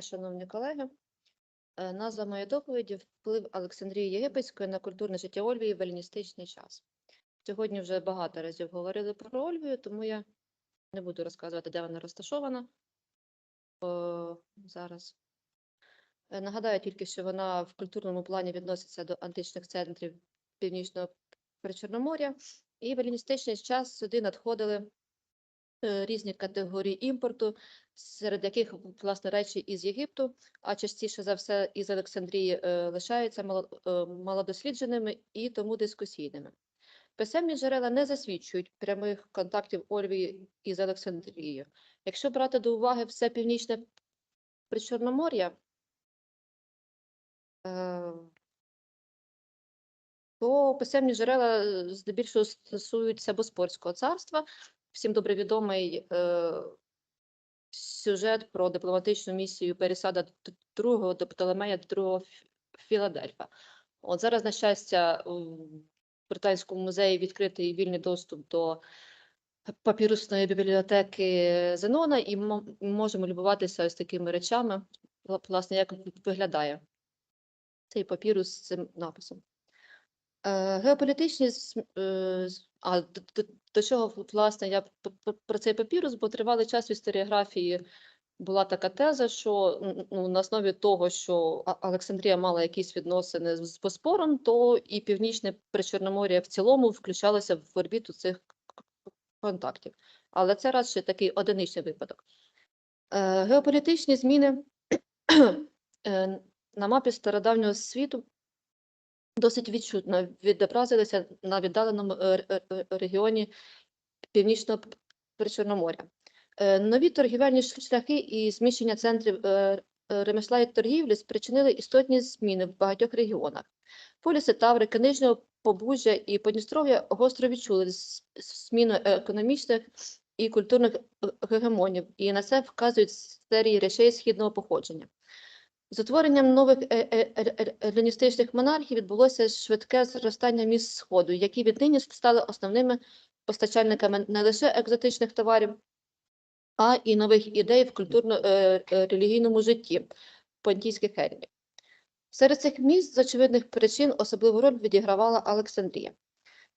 дня, шановні колеги. Е, Назва моєї доповіді вплив Олександрії Єгипетської на культурне життя Ольвії в еліністичний час. Сьогодні вже багато разів говорили про Ольвію, тому я не буду розказувати, де вона розташована. О, зараз. Е, Нагадаю тільки, що вона в культурному плані відноситься до античних центрів Північного Причорномор'я, і в еліністичний час сюди надходили різні категорії імпорту, серед яких власне речі із Єгипту, а частіше за все із Олександрії е, лишаються е, малодослідженими і тому дискусійними. Писемні джерела не засвідчують прямих контактів Ольвії із Олександрією. Якщо брати до уваги все північне Причорномор'я, е, то писемні джерела е, здебільшого стосуються Боспорського царства. Всім добре відомий е, сюжет про дипломатичну місію Пересада II до Птолемея II Філадельфа. От зараз, на щастя, в Британському музеї відкритий вільний доступ до папірусної бібліотеки Зенона, і мо- можемо любуватися ось такими речами, власне, як виглядає цей папірус з цим написом. Е, Геополітичні е, а д- д- до чого власне я про цей папірус, бо тривалий час в історіографії була така теза, що ну, на основі того, що Олександрія мала якісь відносини з Боспором, то і північне Причорномор'я в цілому включалося в орбіту цих контактів. Але це радше такий одиничний випадок. Е, Геополітичні зміни е, на мапі стародавнього світу досить відчутно відобразилися на віддаленому е, ре- ре- регіоні Північного Причорномор'я. Е, Нові торгівельні шляхи і зміщення центрів е, ремесла і торгівлі спричинили істотні зміни в багатьох регіонах. Поліси Таври, Книжнього Побужжя і Подністров'я гостро відчули зміну економічних і культурних гегемонів, і на це вказують серії речей східного походження. З утворенням нових е- е- е- еліністичних монархій відбулося швидке зростання міст Сходу, які віднині стали основними постачальниками не лише екзотичних товарів, а і нових ідей в культурно-релігійному житті понтійських елінів. Серед цих міст з очевидних причин особливу роль відігравала Олександрія.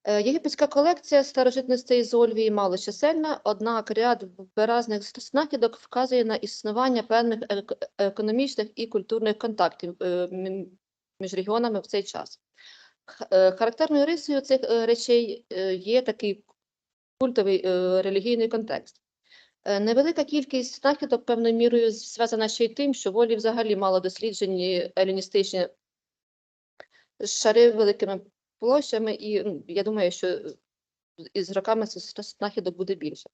Е, Єгипетська колекція старожитностей з Ольвії малочисельна, однак ряд виразних знахідок вказує на існування певних економічних і культурних контактів е, між регіонами в цей час. Е, Характерною рисою цих е, речей е, є такий культовий е, релігійний контекст. Е, Невелика кількість знахідок певною мірою зв'язана ще й тим, що волі взагалі мало досліджені еліністичні шари великими площами, і ну, я думаю, що е, із роками знахідок буде більше.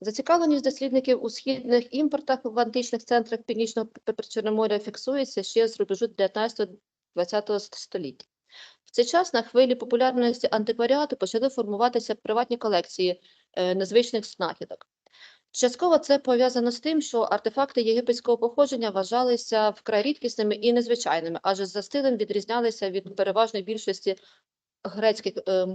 Зацікавленість дослідників у східних імпортах в античних центрах Північного Причорномор'я фіксується ще з рубежу 19-20 століття. В цей час на хвилі популярності антикваріату почали формуватися приватні колекції е, незвичних знахідок. Частково це пов'язано з тим, що артефакти єгипетського походження вважалися вкрай рідкісними і незвичайними, адже за стилем відрізнялися від переважної більшості грецьких е,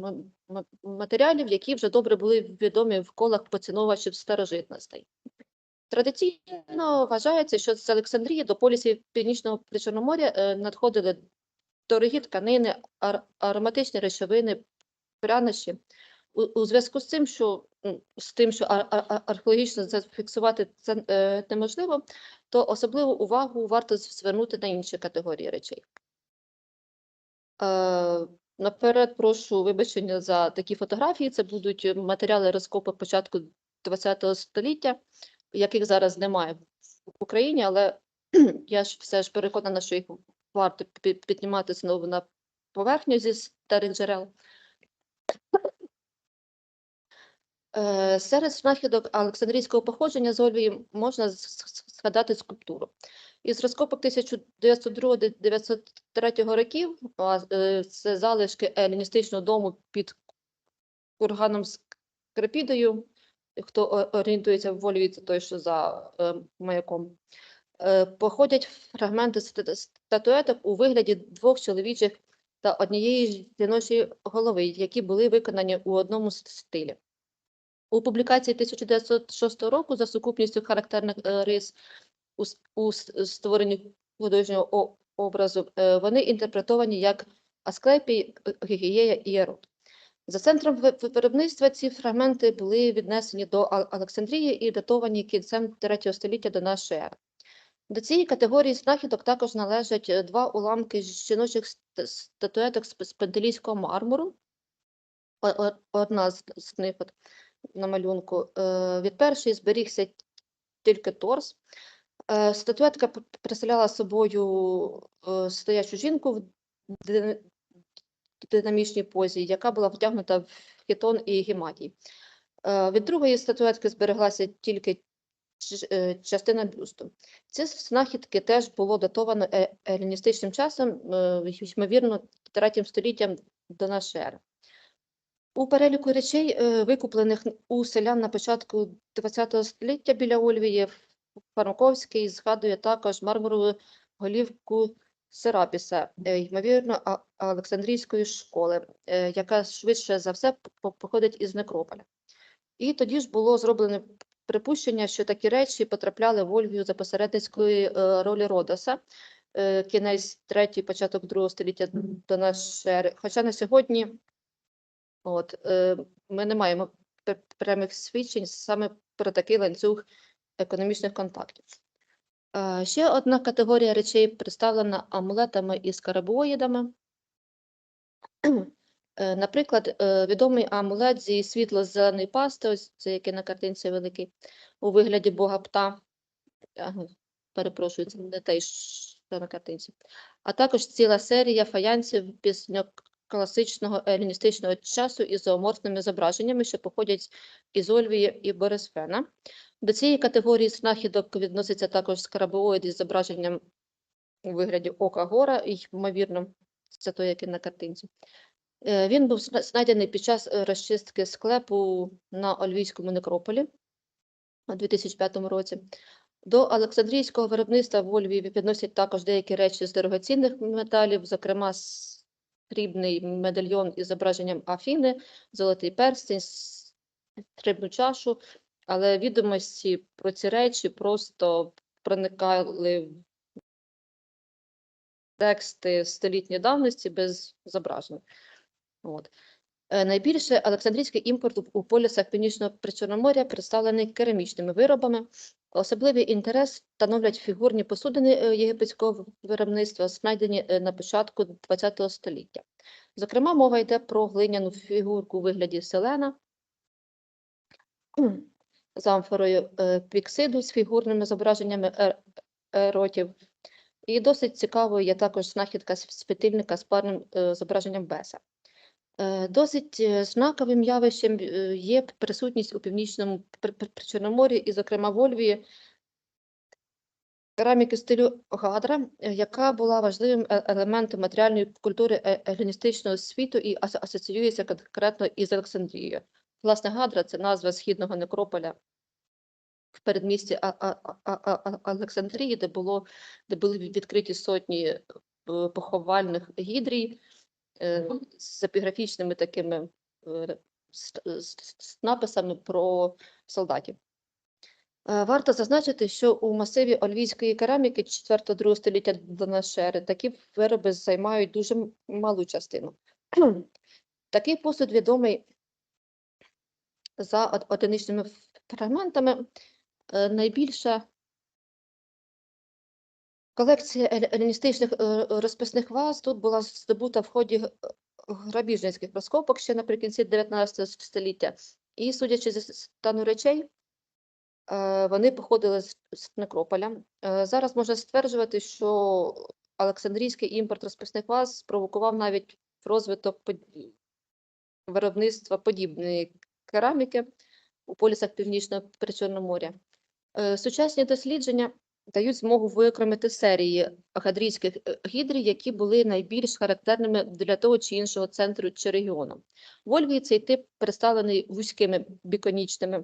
матеріалів, які вже добре були відомі в колах поціновувачів старожитностей. Традиційно вважається, що з Олександрії до полісів Північного Причорномор'я е, надходили дорогі тканини, ар- ароматичні речовини, прянощі. У, у зв'язку з цим, що з тим, що ар- ар- ар- археологічно зафіксувати це е, неможливо, то особливу увагу варто звернути на інші категорії речей. Е, Наперед прошу вибачення за такі фотографії. Це будуть матеріали розкопок початку ХХ століття, яких зараз немає в Україні, але я ж все ж переконана, що їх варто піднімати знову на поверхню зі старих джерел. Е, Серед знахідок Олександрійського походження з Ольвії можна згадати скульптуру. Із розкопок 1902-1903 років е, це залишки еліністичного дому під курганом з. Хто орієнтується в Ольвії, це той, що за е, маяком. Походять фрагменти ст- статуеток у вигляді двох чоловічих та однієї жіночої голови, які були виконані у одному стилі. У публікації 1906 року за сукупністю характерних е, рис у, створенні художнього образу, е, вони інтерпретовані як Асклепій, е, Гігієя і Єрод. За центром ви- ви- виробництва ці фрагменти були віднесені до Олександрії і датовані кінцем 3 століття до нашої ери. До цієї категорії знахідок також належать два уламки жіночих статуеток з пентелійського мармуру. Одна з них на малюнку. Е, Від першої зберігся тільки торс. Е, Статуетка представляла собою е, стоячу жінку в динамічній позі, яка була вдягнута в хітон і гематій. Від другої статуетки збереглася тільки частина бюсту. Ці знахідки теж було датовано еліністичним часом, ймовірно, третім століттям до нашої ери. У переліку речей, е, викуплених у селян на початку ХХ століття біля Ольвії, Фармаковський згадує також мармурову голівку Серапіса, е, ймовірно, Олександрійської школи, е, яка швидше за все походить із Некрополя. І тоді ж було зроблено припущення, що такі речі потрапляли в Ольвію за посередницької ролі Родоса, кінець третій, початок другого століття до нашої ери. Хоча на сьогодні от, е, ми не маємо прямих свідчень саме про такий ланцюг економічних контактів. Е, Ще одна категорія речей представлена амулетами і скарабоїдами. Е, Наприклад, відомий амулет зі світло-зеленої пасти, ось це який на картинці великий, у вигляді бога пта. Ну, Перепрошую, це не той, що на картинці. А також ціла серія фаянсів пізньокласичного еліністичного часу із зооморфними зображеннями, що походять із Ольвії і Борисфена. До цієї категорії знахідок відноситься також скарабоїд із зображенням у вигляді ока гора, і, ймовірно, це той, який на картинці. Е, Він був знайдений під час розчистки склепу на Ольвійському некрополі у 2005 році. До Олександрійського виробництва в Ольві відносять також деякі речі з дорогоцінних металів, зокрема срібний медальйон із зображенням Афіни, золотий перстень, срібну чашу, але відомості про ці речі просто проникали в тексти столітньої давності без зображень. От. Е, Найбільше Олександрійський імпорт у- полісах Північного Причорномор'я представлений керамічними виробами. Особливий інтерес становлять фігурні посудини е, єгипетського виробництва, знайдені е, на початку ХХ століття. Зокрема, мова йде про глиняну фігурку у вигляді селена з амфорою піксиду з фігурними зображеннями еротів. І досить цікавою є також знахідка світильника з парним зображенням беса. Е, Досить е, знаковим явищем е, є присутність у північному Пр- Пр- Причорномор'ї і, зокрема, в Ольвії кераміки стилю Гадра, яка була важливим елементом матеріальної культури еліністичного світу і асоціюється конкретно із Олександрією. Власне, Гадра це назва східного некрополя в передмісті Олександрії, де було де були відкриті сотні поховальних гідрій з епіграфічними такими е, с написами про солдатів. Е, Варто зазначити, що у масиві ольвійської кераміки 4-2 століття до нашої ери такі вироби займають дуже малу частину. Такий посуд відомий за одиничними фрагментами. Е, Найбільша колекція еліністичних е, розписних ваз тут була здобута в ході грабіжницьких розкопок ще наприкінці 19 століття. І, судячи зі стану речей, е, вони походили з, некрополя. Е, Зараз можна стверджувати, що Олександрійський імпорт розписних ваз спровокував навіть розвиток виробництва подібної кераміки у полісах Північного Причорноморя. Е, Сучасні дослідження дають змогу виокремити серії хадрійських е, гідрій, які були найбільш характерними для того чи іншого центру чи регіону. В Ольвії цей тип представлений вузькими біконічними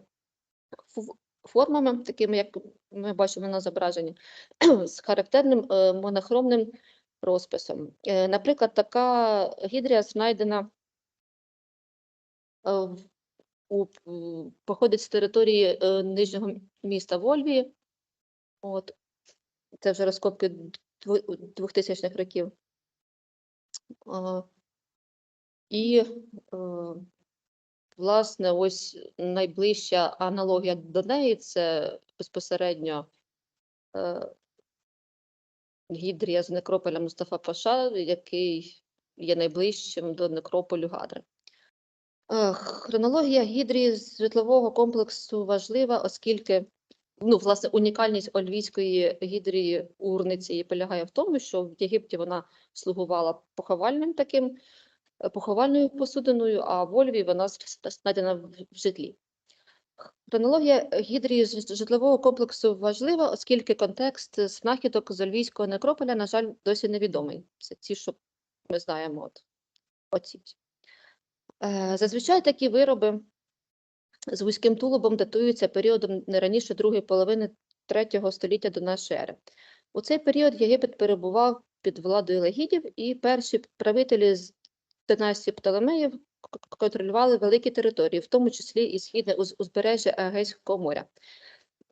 формами, такими, як ми бачимо на зображенні, з характерним е, монохромним розписом. Е, Наприклад, така гідрія знайдена у, походить з території нижнього міста Вольвії. От. Це вже розкопки 2000-х років. І, е, власне, ось найближча аналогія до неї це безпосередньо е, гідрія з некрополя Мустафа Паша, який є найближчим до некрополю Гадри. Е, Хронологія гідрії з житлового комплексу важлива, оскільки ну, власне, унікальність ольвійської гідрії урниці полягає в тому, що в Єгипті вона слугувала поховальним таким е, поховальною посудиною, а в Ольві вона знайдена в в житлі. Хронологія гідрії житлового комплексу важлива, оскільки контекст знахідок з Ольвійського некрополя, на жаль, досі невідомий. Це ті, що ми знаємо. От, оці. Е, Зазвичай такі вироби з вузьким тулубом датуються періодом не раніше другої половини третього століття до нашої ери. У цей період Єгипет перебував під владою легідів, і перші правителі з династії Птолемеїв контролювали великі території, в тому числі і східне узбережжя Егейського моря.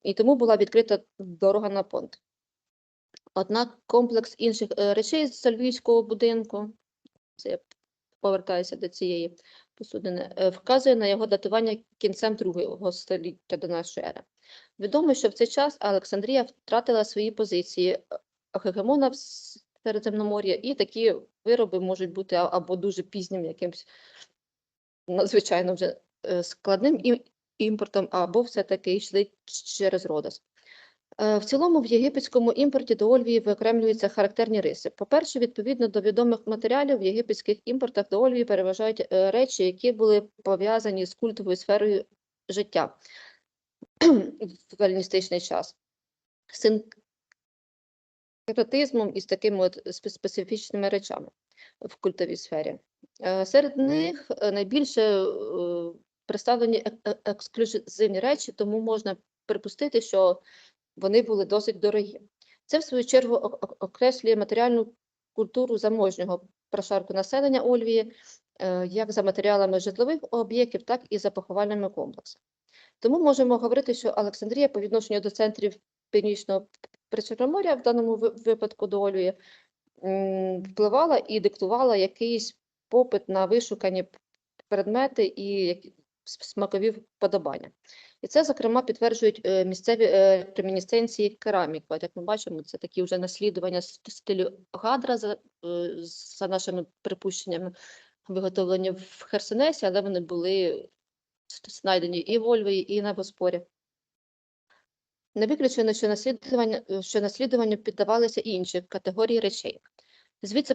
І тому була відкрита дорога на понт. Однак комплекс інших е, речей з Львівського будинку, це я повертаюся до цієї посудини, е, вказує на його датування кінцем другого століття до нашої ери. Відомо, що в цей час Олександрія втратила свої позиції е, гегемона в Середземномор'я, і такі вироби можуть бути або дуже пізнім якимсь надзвичайно вже е, складним імпортом, або все-таки йшли через Родос. Е, В цілому в єгипетському імпорті до Ольвії виокремлюються характерні риси. По-перше, відповідно до відомих матеріалів, в єгипетських імпортах до Ольвії переважають е, речі, які були пов'язані з культовою сферою життя в еліністичний час. Синкретизмом і з такими от специфічними речами в культовій сфері. Е, Серед них найбільше представлені ексклюзивні речі, тому можна припустити, що вони були досить дорогі. Це, в свою чергу, ок- ок- окреслює матеріальну культуру заможнього прошарку населення Ольвії, е, як за матеріалами житлових об'єктів, так і за поховальними комплексами. Тому можемо говорити, що Олександрія по відношенню до центрів Північного Причорномор'я, в даному випадку до Ольвії, впливала і диктувала якийсь попит на вишукані предмети і смакові вподобання. І це, зокрема, підтверджують е, місцеві е, ремінісценції кераміки. От як ми бачимо, це такі вже наслідування стилю Гадра за, е, за нашими припущеннями, виготовлені в Херсонесі, але вони були знайдені і в Ольвії, і на Боспорі. Не виключено, що наслідування, що наслідуванню піддавалися інші категорії речей. Звідси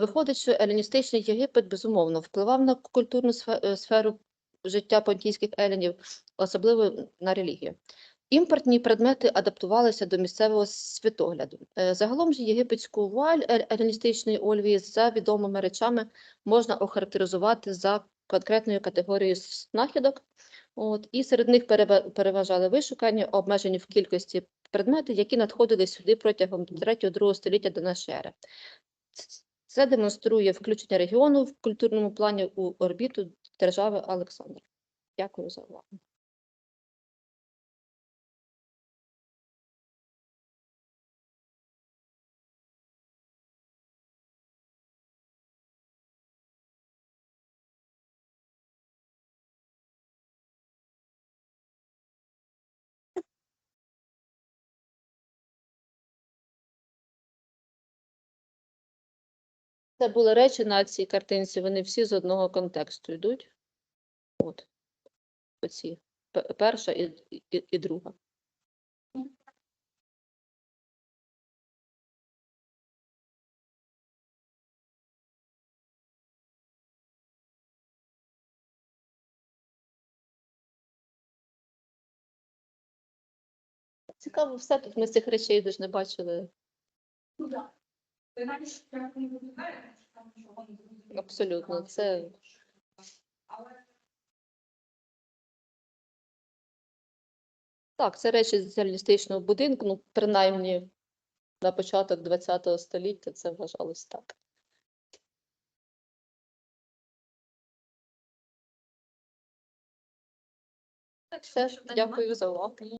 виходить, що еліністичний Єгипет безумовно впливав на культурну сферу життя понтійських елінів, особливо на релігію. Імпортні предмети адаптувалися до місцевого світогляду. Е, Загалом ж єгипетську вуаль е- еліністичної Ольвії за відомими речами можна охарактеризувати за конкретною категорією знахідок. От, і серед них переважали вишукані, обмежені в кількості предмети, які надходили сюди протягом 3-2 століття до нашої ери. Це демонструє включення регіону в культурному плані у орбіту держави Олександр. Дякую за увагу. Це були речі на цій картинці, вони всі з одного контексту йдуть. От. Оці. Перша і, і, і друга. Цікаво, все тут ми цих речей дуже не бачили. Ну так. Абсолютно, це- Так, це речі з реалістичного будинку, ну, принаймні на початок ХХ століття це вважалось так. Все, дякую за увагу.